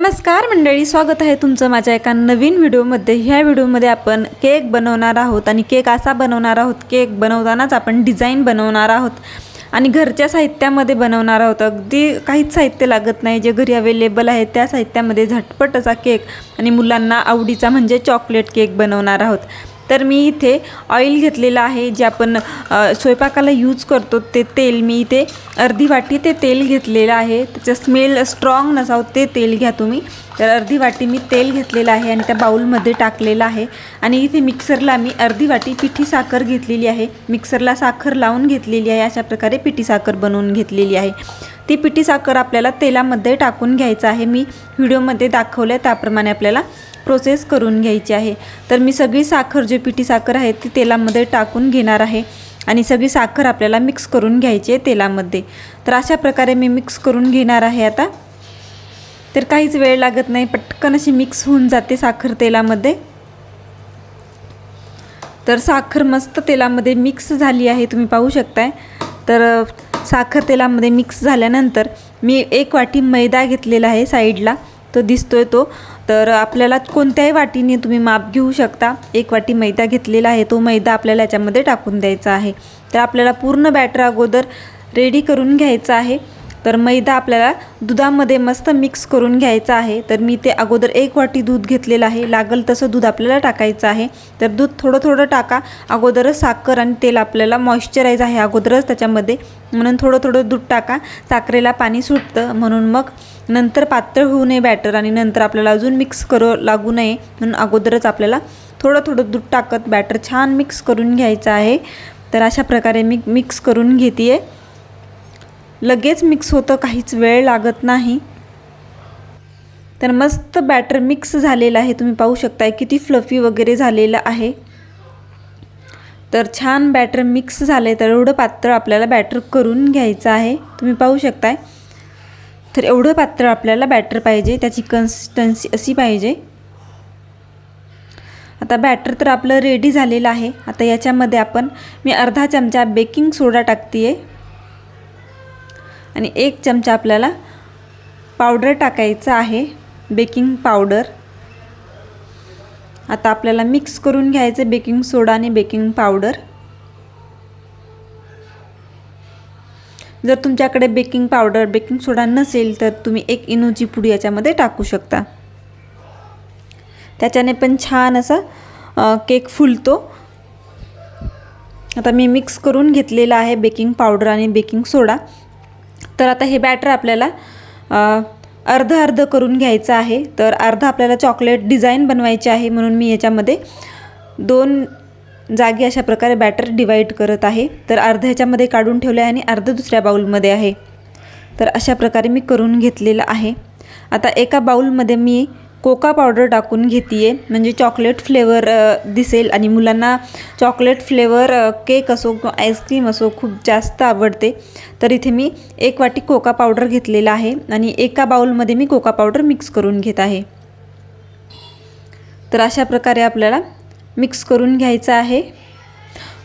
नमस्कार मंडळी स्वागत आहे तुमचं माझ्या एका नवीन व्हिडिओमध्ये. ह्या व्हिडिओमध्ये आपण केक बनवणार आहोत आणि केक असा बनवणार आहोत केक बनवतानाच आपण डिझाईन बनवणार आहोत आणि घरच्या साहित्यामध्ये बनवणार आहोत. अगदी काहीच साहित्य लागत नाही जे घरी अवेलेबल आहे त्या साहित्यामध्ये झटपट असा केक आणि मुलांना आवडीचा म्हणजे चॉकलेट केक बनवणार आहोत. तर मी इथे ऑइल घेतलेलं आहे जे आपण स्वयंपाकाला यूज करतो ते तेल मी इथे अर्धी वाटी ते तेल घेतलेलं आहे. त्याचं स्मेल स्ट्रॉंग नसावं ते तेल घ्या तुम्ही. तर अर्धी वाटी मी तेल घेतलेलं आहे आणि त्या बाऊलमध्ये टाकलेलं आहे. आणि इथे मिक्सरला मी अर्धी वाटी पिठी साखर घेतलेली आहे. मिक्सरला साखर लावून घेतलेली आहे अशा प्रकारे पिठी साखर बनवून घेतलेली आहे. ती पिठी साखर आपल्याला तेलामध्ये टाकून घ्यायचं आहे. मी व्हिडिओमध्ये दाखवलं आहे त्याप्रमाणे आपल्याला प्रोसेस करून घ्यायची आहे. तर मी सगळी साखर जी पिठी साखर आहे ती तेलामध्ये टाकून घेणार आहे आणि सगळी साखर आपल्याला मिक्स करून घ्यायची आहे तेलामध्ये. तर अशा प्रकारे मी मिक्स करून घेणार आहे आता. तर काहीच वेळ लागत नाही पटकन अशी मिक्स होऊन जाते साखर तेलामध्ये. तर साखर मस्त तेलामध्ये मिक्स झाली आहे तुम्ही पाहू शकताय. तर साखर तेलामध्ये मिक्स झाल्यानंतर मी एक वाटी मैदा घेतलेला आहे साईडला. तो दिसतोय तो. तर आपल्याला कोणत्याही वाटीने तुम्ही माप घेऊ शकता. एक वाटी मैदा घेतलेला आहे. तो मैदा आपल्याला याच्यामध्ये टाकून द्यायचा आहे. तर आपल्याला पूर्ण बॅटर अगोदर रेडी करून घ्यायचा आहे. तर मैदा आपल्याला दुधामध्ये मस्त मिक्स करून घ्यायचा आहे. तर मी ते अगोदर एक वाटी दूध घेतलेलं आहे. लागल तसं दूध आपल्याला टाकायचं आहे. तर दूध थोडं थोडं टाका. अगोदरच साखर आणि तेल आपल्याला मॉइश्चरायज आहे अगोदरच त्याच्यामध्ये. म्हणून थोडं थोडं दूध टाका. साखरेला पाणी सुटतं. म्हणून मग नंतर पातळ होऊ नये बॅटर आणि नंतर आपल्याला अजून मिक्स करू लागू नये. म्हणून अगोदरच आपल्याला थोडं थोडं दूध टाकत बॅटर छान मिक्स करून घ्यायचं आहे. तर अशा प्रकारे मी मिक्स करून घेते आहे लगेच मिक्स होतं काहीच वेळ लागत नाही. तर मस्त बॅटर मिक्स झालेलं आहे. तुम्ही पाहू शकताय किती फ्लफी वगैरे झालेलं आहे. तर छान बॅटर मिक्स झाले तर एवढं पात्र आपल्याला बॅटर करून घ्यायचं आहे. तुम्ही पाहू शकताय. तर एवढं पात्र आपल्याला बॅटर पाहिजे. त्याची कन्सिस्टन्सी अशी पाहिजे. आता बॅटर तर आपलं रेडी झालेलं आहे. आता याच्यामध्ये आपण मी अर्धा चमचा बेकिंग सोडा टाकते आहे आणि एक चमचा आपल्याला पावडर टाकायचं आहे बेकिंग पावडर. आता आपल्याला मिक्स करून घ्यायचं बेकिंग सोडा आणि बेकिंग पावडर. जर तुमच्याकडे बेकिंग पावडर बेकिंग सोडा नसेल तर तुम्ही एक इनोची पुडी याच्यामध्ये टाकू शकता. त्याच्याने पण छान असा केक फुलतो. आता मी मिक्स करून घेतलेला आहे बेकिंग पावडर आणि बेकिंग सोडा. तर आता हे बॅटर आपल्याला अर्ध अर्ध करून घ्यायचं आहे. तर अर्ध आपल्याला चॉकलेट डिझाईन बनवायची आहे म्हणून मी याच्यामध्ये दोन जागी अशा प्रकारे बॅटर डिवाईड करत आहे. तर अर्ध ह्याच्यामध्ये काढून ठेवलं आहे आणि अर्ध दुसऱ्या बाऊलमध्ये आहे. तर अशा प्रकारे मी करून घेतलेलं आहे. आता एका बाऊलमध्ये मी कोका पावडर टाकून घेते आहे म्हणजे चॉकलेट फ्लेवर दिसेल. आणि मुलांना चॉकलेट फ्लेवर केक असो किंवा आईस्क्रीम असो खूप जास्त आवडते. तर इथे मी एक वाटी कोका पावडर घेतलेला आहे. आणि एका बाऊलमध्ये मी कोका पावडर मिक्स करून घेत आहे. तर अशा प्रकारे आपल्याला मिक्स करून घ्यायचं आहे.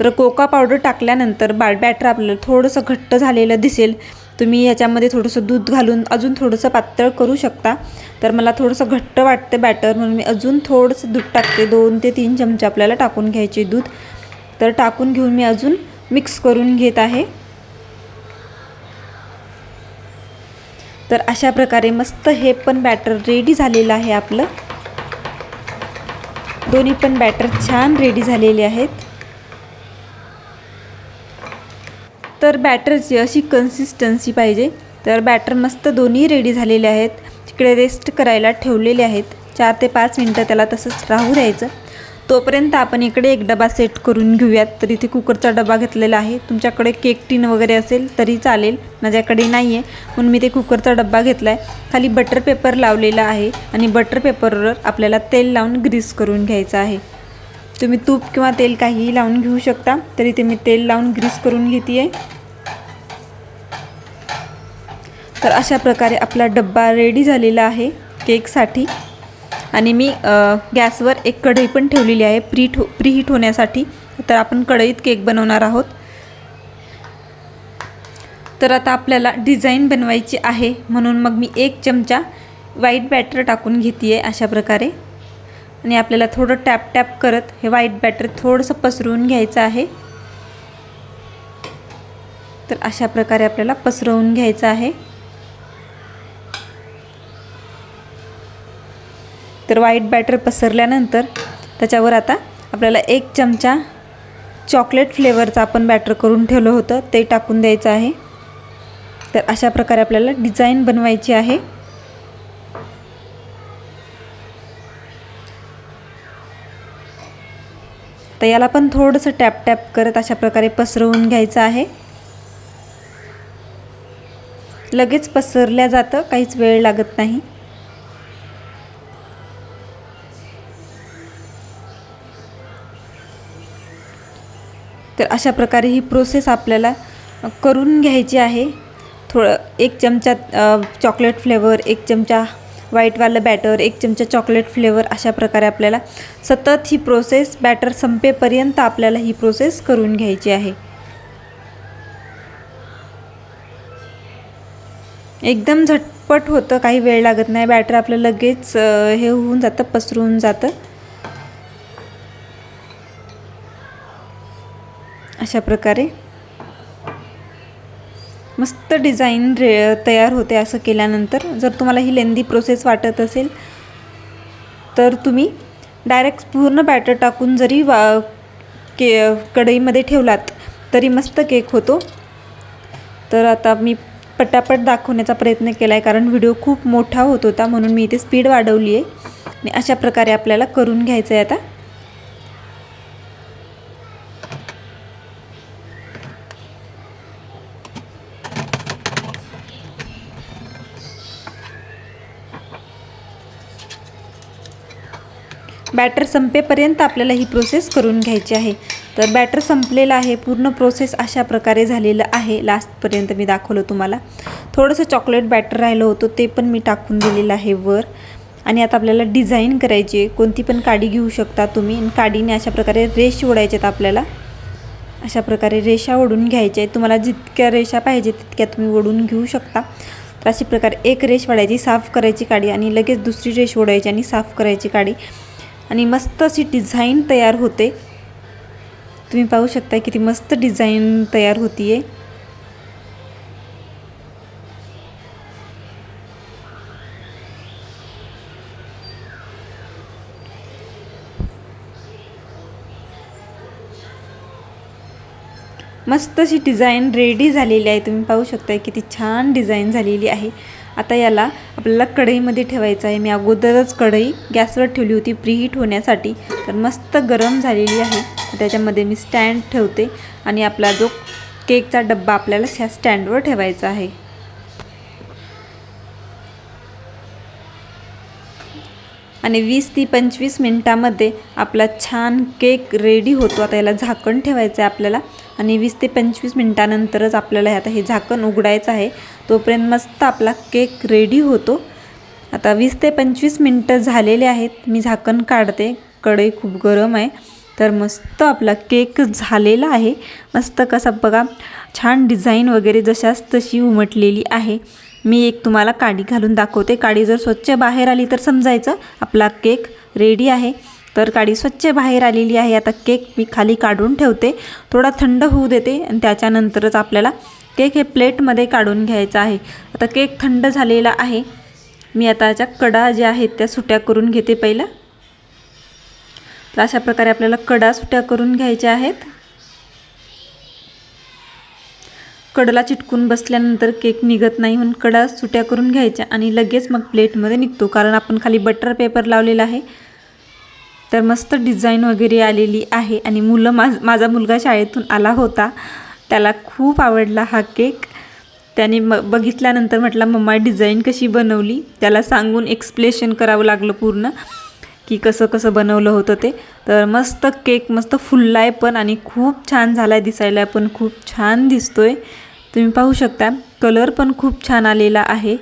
तर कोका पावडर टाकल्यानंतर बा बॅटर आपल्याला थोडंसं घट्ट झालेलं दिसेल. तुम्ही याच्यामध्ये थोडंसं दूध घालून अजून थोडंसं पातळ करू शकता. तर मला थोडंसं घट्ट वाटते बॅटर म्हणून. मी अजून थोडंसं दूध टाकते. दोन ते तीन चमचे आपल्याला टाकून घ्यायचे दूध. तर टाकून घेऊन मी अजून मिक्स करून घेत आहे. तर अशा प्रकारे मस्त हे पण बॅटर रेडी झालेलं आहे आपलं. दोन्ही पण बॅटर छान रेडी झालेले आहेत. तर बॅटरची अशी कन्सिस्टन्सी पाहिजे. तर बॅटर मस्त दोन्ही रेडी झालेले आहेत. तिकडे रेस्ट करायला ठेवलेले आहेत. चार ते पाच मिनटं त्याला तसंच राहू द्यायचं. तोपर्यंत आपण इकडे एक डबा सेट करून घेऊयात. तर इथे कुकरचा डबा घेतलेला आहे. तुमच्याकडे केक टीन वगैरे असेल तरी चालेल. माझ्याकडे नाही आहे म्हणून मी ते कुकरचा डब्बा घेतला आहे खाली बटर पेपर लावलेला आहे. आणि बटर पेपरवर आपल्याला तेल लावून ग्रीस करून घ्यायचं आहे. तुम्ही तूप किंवा तेल काहीही लावून घेऊ शकता. तरी ते मी तेल लावून ग्रीस करून घेते आहे तर अशा प्रकारे आपला डब्बा रेडी झालेला आहे केकसाठी. आणि मी गॅसवर एक कढई पण ठेवलेली आहे प्री ठो प्रीहीट होण्यासाठी. तर आपण कढईत केक बनवणार आहोत. तर आता आपल्याला डिझाईन बनवायची आहे. म्हणून मग मी एक चमचा व्हाईट बॅटर टाकून घेते आहे अशा प्रकारे. आणि आपल्याला थोडं टॅप टॅप करत हे व्हाईट बॅटर थोडंसं पसरवून घ्यायचं आहे. तर अशा प्रकारे आपल्याला पसरवून घ्यायचं आहे. तर व्हाईट बॅटर पसरल्यानंतर त्याच्यावर आता आपल्याला एक चमचा चॉकलेट फ्लेवरचं आपण बॅटर करून ठेवलं होतं ते टाकून द्यायचं आहे. तर अशा प्रकारे आपल्याला डिझाईन बनवायची आहे. तर याला पण थोडंसं टॅप टॅप करत अशा प्रकारे पसरवून घ्यायचं आहे. लगेच पसरल्या जातं काहीच वेळ लागत नाही. तर अशा प्रकारे ही प्रोसेस आपल्याला करून घ्यायची आहे. थोडं एक चमचा चॉकलेट फ्लेवर एक चमचा व्हाईटवालं बॅटर एक चमचा चॉकलेट फ्लेवर अशा प्रकारे आपल्याला सतत ही प्रोसेस बॅटर संपेपर्यंत आपल्याला ही प्रोसेस करून घ्यायची आहे. एकदम झटपट होतं काही वेळ लागत नाही. बॅटर आपलं लगेच हे होऊन जातं पसरून जातं. अशा प्रकारे. मस्त डिझाईन रे तयार होते असं केल्यानंतर. जर तुम्हाला ही लेंदी प्रोसेस वाटत असेल तर तुम्ही डायरेक्ट पूर्ण बॅटर टाकून जरी वा के कढईमध्ये ठेवलात तरी मस्त केक होतो. तर आता मी पटापट दाखवण्याचा प्रयत्न केला आहे कारण व्हिडिओ खूप मोठा होत होता म्हणून मी इथे स्पीड वाढवली आहे आणि अशा प्रकारे आपल्याला करून घ्यायचं आहे आता. बॅटर संपेपर्यंत आपल्याला ही प्रोसेस करून घ्यायची आहे. तर बॅटर संपलेलं आहे पूर्ण प्रोसेस अशा प्रकारे झालेलं आहे. लास्टपर्यंत मी दाखवलं तुम्हाला. थोडंसं चॉकलेट बॅटर राहिलं होतं ते पण मी टाकून दिलेलं आहे वर. आणि आता आपल्याला डिझाईन करायची आहे. कोणती पण काडी घेऊ शकता तुम्ही. काडीने अशा प्रकारे रेश ओढायचे आहेत आपल्याला. अशा प्रकारे रेषा ओढून घ्यायच्या आहेत तुम्हाला जितक्या रेषा पाहिजे तितक्या तुम्ही ओढून घेऊ शकता. तर अशा प्रकारे एक रेष वाढायची साफ करायची काडी आणि लगेच दुसरी रेष ओढायची आणि साफ करायची काडी. आणि मस्त अशी डिझाईन तयार होते. तुम्ही पाहू शकता किती मस्त डिझाईन तयार होती आहे मस्त अशी डिझाईन रेडी झालेली आहे. तुम्ही पाहू शकता किती छान डिझाईन झालेली आहे. आता याला आपल्याला कढईमध्ये ठेवायचं आहे. मी अगोदरच कढई गॅसवर ठेवली होती प्रीहीट होण्यासाठी. तर मस्त गरम झालेली आहे. त्याच्यामध्ये मी स्टँड ठेवते. आणि आपला जो केकचा डब्बा आपल्याला ह्या स्टँडवर ठेवायचा आहे. आणि वीस ते पंचवीस मिनटामध्ये आपला छान केक रेडी होतो. आता याला झाकण ठेवायचं आहे आपल्याला. आणि वीस ते पंचवीस मिनटानंतरच आपल्याला आता हे झाकण उघडायचं आहे. तोपर्यंत मस्त आपला केक रेडी होतो. आता वीस ते पंचवीस मिनटं झालेले आहेत. मी झाकण काढते. कढई खूप गरम आहे. तर मस्त आपला केक झालेला आहे. मस्त कसा बघा छान डिझाईन वगैरे जशाच तशी उमटलेली आहे. मी एक तुम्हाला काडी घालून दाखवते. काडी जर स्वच्छ बाहेर आली तर समजायचं आपला केक रेडी आहे. तर काडी स्वच्छ बाहेर आलेली आहे. आता केक मी खाली काढून ठेवते. थोडा थंड होऊ देते आणि त्याच्यानंतरच आपल्याला केक हे प्लेटमध्ये काढून घ्यायचा आहे. आता केक थंड झालेला आहे. मी आता ज्या कडा ज्या आहेत त्या सुट्या करून घेते पहिला. तर अशा प्रकारे आपल्याला कडा सुट्या करून घ्यायच्या आहेत. कडला चिटकून बसल्यानंतर केक निघत नाही म्हणून कडा सुट्या करून घ्यायच्या आणि लगेच मग प्लेटमध्ये निघतो कारण आपण खाली बटर पेपर लावलेला आहे. तर मस्त डिझाईन वगैरे आलेली आहे आणि मुलं माझ माझा मुलगा शाळेतून आला होता. त्याला खूप आवडला हा केक. त्याने म बघितल्यानंतर म्हटला मम्मा डिझाईन कशी बनवली? त्याला सांगून एक्सप्लेशन करावं लागलं पूर्ण. की कसं कसं बनवलं होतं ते. तर मस्त केक मस्त फुलला आहे पण आणि खूप छान झाला आहे दिसायला पण खूप छान दिसतो आहे तुम्ही पाहू शकता कलर पण खूप छान आलेला आहे.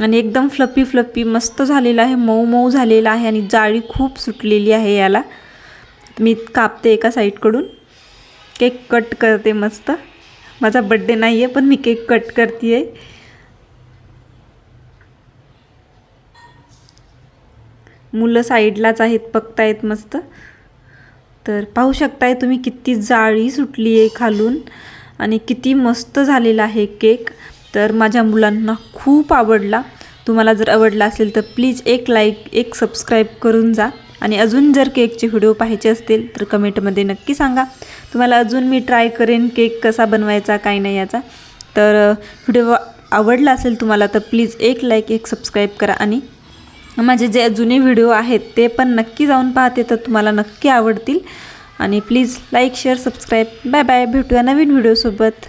आणि एकदम फ्लपी फ्लपी मस्त झालेला आहे मऊ मऊ झालेला आहे आणि जाळी खूप सुटलेली आहे याला. मी कापते एका साईडकडून. केक कट करते मस्त. माझा बड्डे नाही आहे पण मी केक कट करते आहे मुलं साईडलाच आहेत बघतायत मस्त. तर पाहू शकताय तुम्ही किती जाळी सुटली आहे खालून आणि किती मस्त झालेला आहे केक. तर माझ्या मुलांना खूप आवडला. तुम्हाला जर आवडला असेल तर प्लीज एक लाईक एक सबस्क्राईब करून जा. आणि अजून जर केकचे व्हिडिओ पाहायचे असतील तर कमेंटमध्ये नक्की सांगा. तुम्हाला अजून मी ट्राय करेन केक कसा बनवायचा काय नाही याचा. तर व्हिडिओ आवडला असेल तुम्हाला तर प्लीज एक लाईक एक सबस्क्राईब करा आणि माझे जे जुने व्हिडिओ आहेत ते पण नक्की जाऊन पाहते तर तुम्हाला नक्की आवडतील. आणि please like share subscribe. Bye bye. भेटूया नवीन व्हिडिओसोबत.